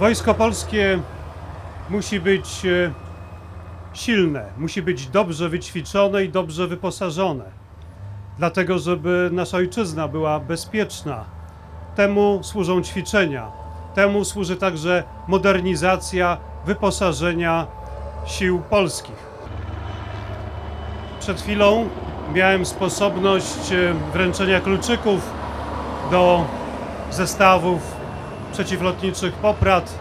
Wojsko polskie musi być e, silne, musi być dobrze wyćwiczone i dobrze wyposażone. Dlatego, żeby nasza ojczyzna była bezpieczna. Temu służą ćwiczenia. Temu służy także modernizacja wyposażenia sił polskich. Przed chwilą miałem sposobność e, wręczenia kluczyków do zestawów przeciwlotniczych Poprad.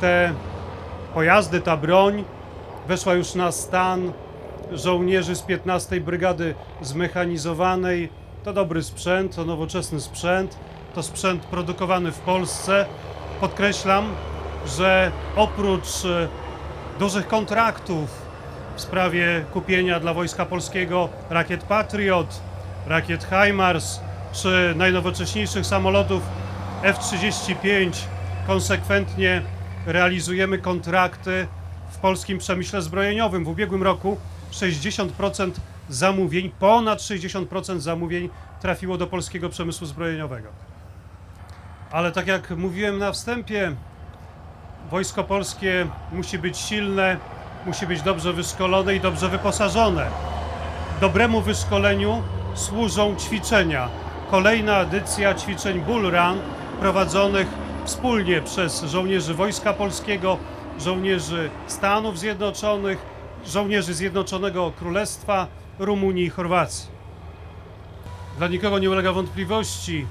Te pojazdy, ta broń weszła już na stan żołnierzy z 15 Brygady Zmechanizowanej. To dobry sprzęt, to nowoczesny sprzęt, to sprzęt produkowany w Polsce. Podkreślam, że oprócz e, dużych kontraktów w sprawie kupienia dla Wojska Polskiego rakiet Patriot, rakiet HIMARS czy najnowocześniejszych samolotów F-35 konsekwentnie realizujemy kontrakty w polskim przemyśle zbrojeniowym. W ubiegłym roku 60% zamówień, ponad 60% zamówień trafiło do polskiego przemysłu zbrojeniowego. Ale tak jak mówiłem na wstępie, Wojsko Polskie musi być silne, musi być dobrze wyszkolone i dobrze wyposażone. Dobremu wyszkoleniu służą ćwiczenia. Kolejna edycja ćwiczeń Bull Run prowadzonych wspólnie przez żołnierzy Wojska Polskiego, żołnierzy Stanów Zjednoczonych, żołnierzy Zjednoczonego Królestwa, Rumunii i Chorwacji. Dla nikogo nie ulega wątpliwości,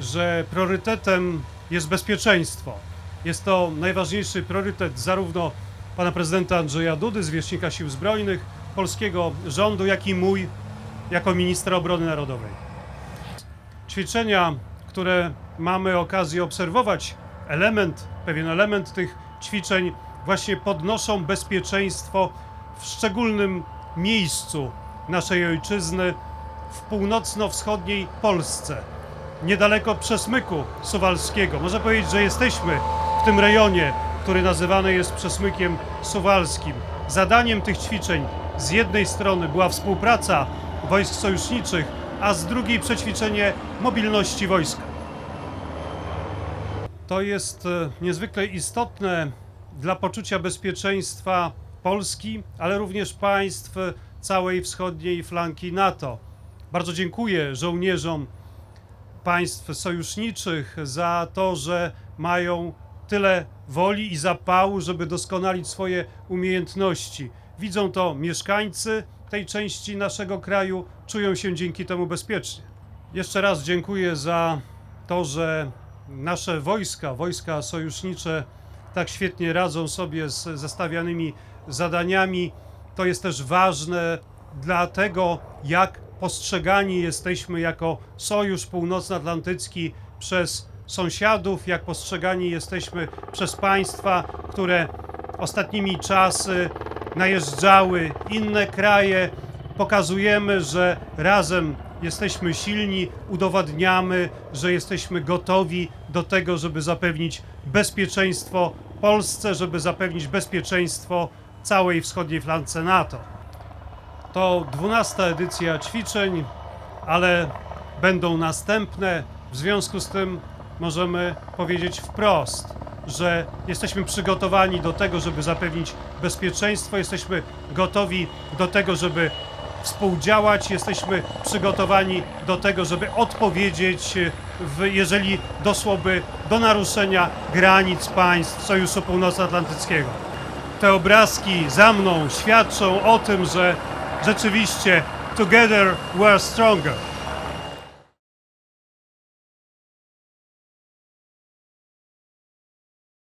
że priorytetem jest bezpieczeństwo. Jest to najważniejszy priorytet zarówno pana prezydenta Andrzeja Dudy, zwierzchnika Sił Zbrojnych, polskiego rządu, jak i mój jako ministra obrony narodowej. Ćwiczenia, które mamy okazję obserwować, element, pewien element tych ćwiczeń właśnie podnoszą bezpieczeństwo w szczególnym miejscu naszej ojczyzny, w północno-wschodniej Polsce, niedaleko Przesmyku Suwalskiego. Można powiedzieć, że jesteśmy w tym rejonie, który nazywany jest Przesmykiem Suwalskim. Zadaniem tych ćwiczeń z jednej strony była współpraca wojsk sojuszniczych, a z drugiej przećwiczenie mobilności wojska. To jest e, niezwykle istotne dla poczucia bezpieczeństwa Polski, ale również państw całej wschodniej flanki NATO. Bardzo dziękuję żołnierzom państw sojuszniczych za to, że mają tyle woli i zapału, żeby doskonalić swoje umiejętności. Widzą to mieszkańcy tej części naszego kraju, czują się dzięki temu bezpiecznie. Jeszcze raz dziękuję za to, że nasze wojska, wojska sojusznicze tak świetnie radzą sobie z zestawianymi zadaniami. To jest też ważne dla tego, jak postrzegani jesteśmy jako Sojusz Północnoatlantycki przez sąsiadów, jak postrzegani jesteśmy przez państwa, które ostatnimi czasy najeżdżały inne kraje. Pokazujemy, że razem jesteśmy silni, udowadniamy, że jesteśmy gotowi do tego, żeby zapewnić bezpieczeństwo Polsce, żeby zapewnić bezpieczeństwo całej wschodniej flance NATO. To 12 edycja ćwiczeń, ale będą następne. W związku z tym możemy powiedzieć wprost, że jesteśmy przygotowani do tego, żeby zapewnić bezpieczeństwo, jesteśmy gotowi do tego, żeby współdziałać, jesteśmy przygotowani do tego, żeby odpowiedzieć, w, jeżeli doszłoby do naruszenia granic państw Sojuszu Północnoatlantyckiego. Te obrazki za mną świadczą o tym, że rzeczywiście together we're stronger.